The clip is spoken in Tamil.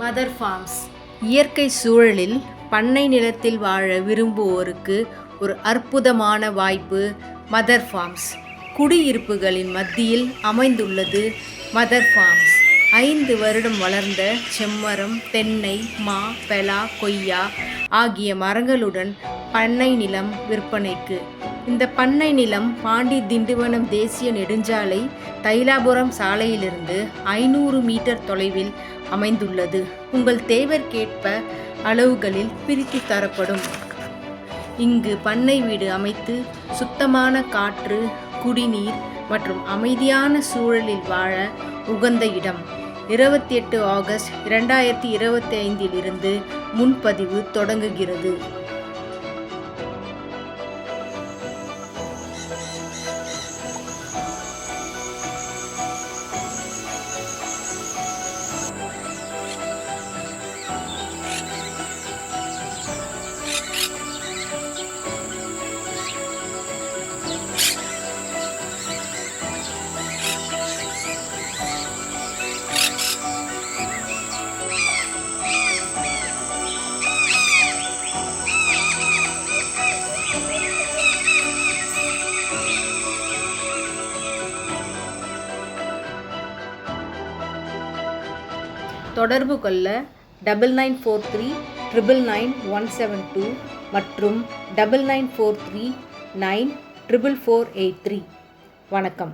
மதர் ஃபார்ம்ஸ் இயற்கை சூழலில் பண்ணை நிலத்தில் வாழ விரும்புவோருக்கு ஒரு அற்புதமான வாய்ப்பு மதர் ஃபார்ம்ஸ் குடியிருப்புகளின் மத்தியில் அமைந்துள்ளது மதர் ஃபார்ம்ஸ் ஐந்து வருடம் வளர்ந்த செம்மரம் தென்னை மா பெலா கொய்யா ஆகிய மரங்களுடன் பண்ணை நிலம் விற்பனைக்கு. இந்த பண்ணை நிலம் பாண்டி திண்டுவனம் தேசிய நெடுஞ்சாலை தைலாபுரம் சாலையிலிருந்து ஐநூறு மீட்டர் தொலைவில் அமைந்துள்ளது. உங்கள் தேவர்க்கேற்ப அளவுகளில் பிரித்து தரப்படும். இங்கு பண்ணை வீடு அமைத்து சுத்தமான காற்று குடிநீர் மற்றும் அமைதியான சூழலில் வாழ உகந்த இடம். இருபத்தி எட்டு ஆகஸ்ட் இரண்டாயிரத்தி இருபத்தி ஐந்தில் இருந்து முன்பதிவு தொடங்குகிறது. தொடர்பு கொள்ள double nine four three triple nine one seven two மற்றும் double nine four three nine triple four eight three வணக்கம்.